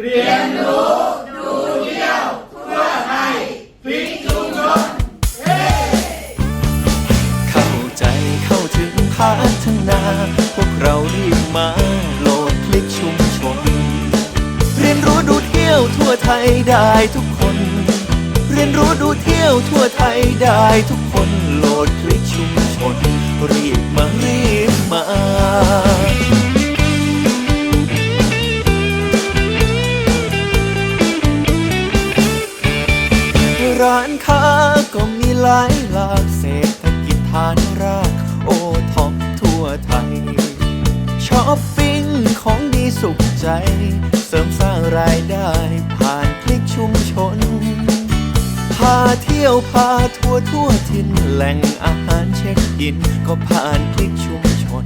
เรียนรู้ดูเที่ยวทั่วไทยพลิกชุมชนเข้าใจเข้าถึงพัฒนา พวกเรารีบมาโหลดคลิกชุมชน เรียนรู้ดูเที่ยวทั่วไทยได้ทุกคน เรียนรู้ดูเที่ยวทั่วไทยได้ทุกคนโหลดคลิกชุมชนรีบ ร้านค้าก็มีหลายหลากเศรษฐกิจฐานราก โอท็อปทั่วไทยช้อปปิ้งของดีสุขใจ เสริมสร้างรายได้ผ่านคลิกชุมชน พาเที่ยวพาทัวร์ทั่วถิ่นแหล่งอาหารเช็คอิน ก็ผ่านคลิกชุมชน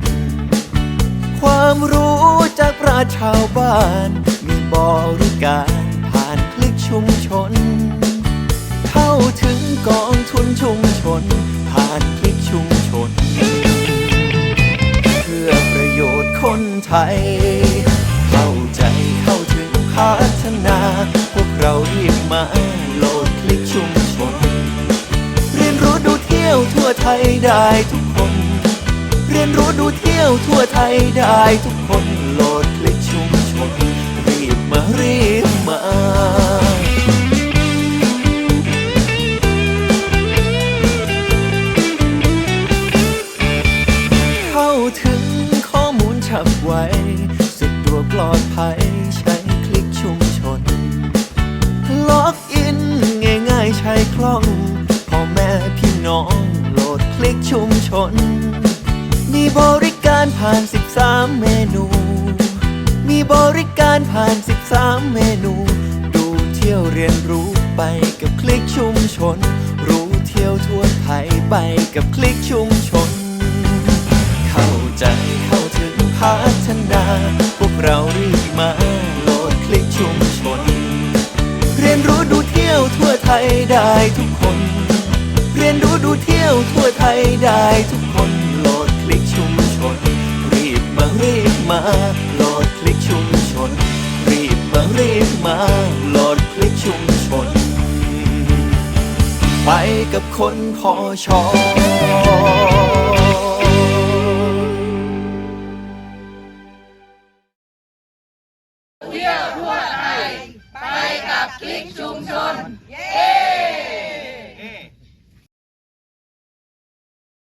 ความรู้จากปราชญ์ชาวบ้าน มีบริการผ่านคลิกชุมชน ถึงกองทุนชุมชน ผ่านคลิกชุมชน เพื่อประโยชน์คนไทย เข้าใจเข้าถึงพัฒนา พวกเรารีบมาโหลดคลิกชุมชน เรียนรู้ดูเที่ยวทั่วไทยได้ทุกคน เรียนรู้ดูเที่ยวทั่วไทยได้ทุกคนโหลดคลิกชุม ดวกปลอดภัยใช้คลิกชุมชน ล็อกอินง่ายๆใช้คล่องพ่อแม่พี่น้องโหลดคลิกชุมชน มีบริการผ่าน 13 เมนู มีบริการผ่าน 13 เมนู ดูเที่ยวเรียนรู้ไปกับคลิกชุมชน รู้เที่ยวทั่วไทยไปกับคลิกชุมชน เข้าใจเข้าถึงพัฒนาพวกเรา ไทยได้ทุกคน เรียนรู้ดูเที่ยวทั่วไทยได้ทุกคนโหลดคลิกชุมชน รีบมารีบมาโหลดคลิกชุมชน รีบมารีบมาโหลดคลิกชุมชน ไปกับคนพอชอเที่ยวทั่วไทย กิจชุมชน เย้